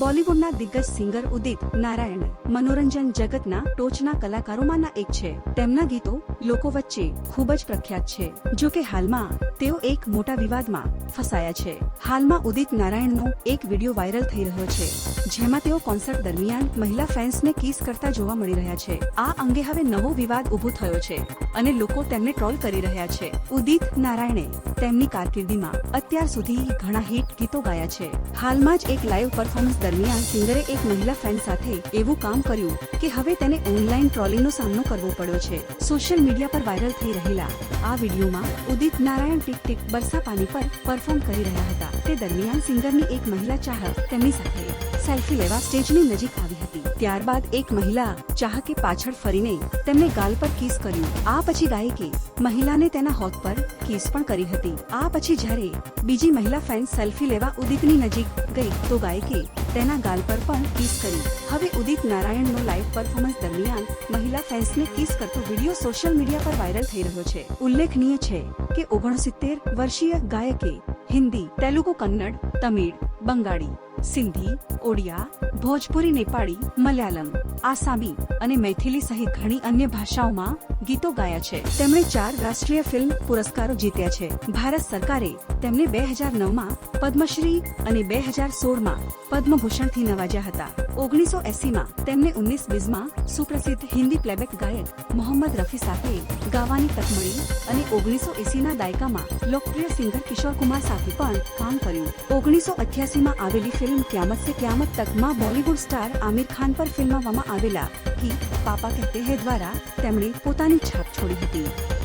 બોલિવૂડના દિગ્ગજ સિંગર ઉદિત નારાયણ મનોરંજન જગતના ટોચના કલાકારોમાંના એક છે. તેમના ગીતો લોકો વચ્ચે ખૂબ જ પ્રખ્યાત છે. જો કે હાલમાં તેઓ એક મોટા વિવાદમાં ફસાયા છે. હાલમાં ઉદિત નારાયણનો એક વીડિયો વાયરલ થઈ રહ્યો છે, જેમાં તેઓ કોન્સર્ટ દરમિયાન મહિલા ફેન્સને કિસ કરતા જોવા મળી રહ્યા છે. આ અંગે હવે નવો વિવાદ ઊભો થયો છે અને લોકો તેમને ટ્રોલ કરી રહ્યા છે. ઉદિત નારાયણે તેમની કારકિર્દીમાં અત્યાર સુધી ઘણા હિટ ગીતો ગાયા છે. હાલમાં જ એક લાઈવ પરફોર્મન્સ દરમિયાન સિંગરે એક મહિલા ફેન સાથે એવું કામ કર્યું કે હવે તેને ઓનલાઈન ટ્રોલિંગનો સામનો કરવો પડ્યો છે. સોશિયલ મીડિયા પર વાયરલ થઈ રહેલા આ વિડીયોમાં ઉદિત નારાયણ ટીક ટીક બરસા પાણી પર પરફોર્મ કરી રહ્યા હતા. તે દરમિયાન સિંગરની એક મહિલા ચાહક તેમની સાથે સેલ્ફી લેવા સ્ટેજની નજીક આવી હતી. ત્યારબાદ એક મહિલા ચાહકે પાછળ ફરીને તેમને ગાલ પર કિસ કર્યું. આ પછી ગાયકે મહિલાને તેના હોથ પર કિસ પણ કરી હતી. આ પછી જ્યારે બીજી મહિલા ફેન સેલ્ફી લેવા ઉદિતની નજીક ગઈ, તો ગાયકે તેના ગાલ પર પણ કિસ કરી. હવે ઉદિત નારાયણનો લાઈવ પરફોર્મન્સ દરમિયાન મહિલા ફેન્સને કિસ કરતો વીડિયો સોશિયલ મીડિયા પર વાયરલ થઈ રહ્યો છે. ઉલ્લેખનીય છે કે ઓગણસિત્તેર વર્ષીય ગાયકે હિન્દી, તેલુગુ, કન્નડ, તમિળ, બંગાળી સિંધી, ઓડિયા, ભોજપુરી, નેપાળી, મલયાલમ, આસામી અને મૈથિલી સહિત ઘણી અન્ય ભાષાઓમાં ગીતો ગાયા છે. તેમણે ચાર રાષ્ટ્રીય ફિલ્મ પુરસ્કારો જીત્યા છે. ભારત સરકારે તેમને બે હજાર નવમાં પદ્મશ્રી અને બે હજાર સોળમાં પદ્મભૂષણથી નવાજ્યા હતા. ઓગણીસો એસીમાં તેમને ઉન્નીસ બીસમાં સુપ્રસિદ્ધ હિન્દી પ્લેબેક ગાયક મોહમ્મદ રફી સાથે ગાવાની તક મળી અને ઓગણીસો એસીના દાયકામાં લોકપ્રિય સિંગર કિશોર કુમાર સાથે પણ કામ કર્યું. ઓગણીસો અઠ્યાસીમાં આવેલી ફિલ્મ ક્યામત સે ક્યામત તકમાં બોલિવૂડ સ્ટાર આમિર ખાન પર ફિલ્માવવામાં આવેલા પાપા કહેતે હૈ દ્વારા તેમણે પોતાની છાપ છોડી હતી.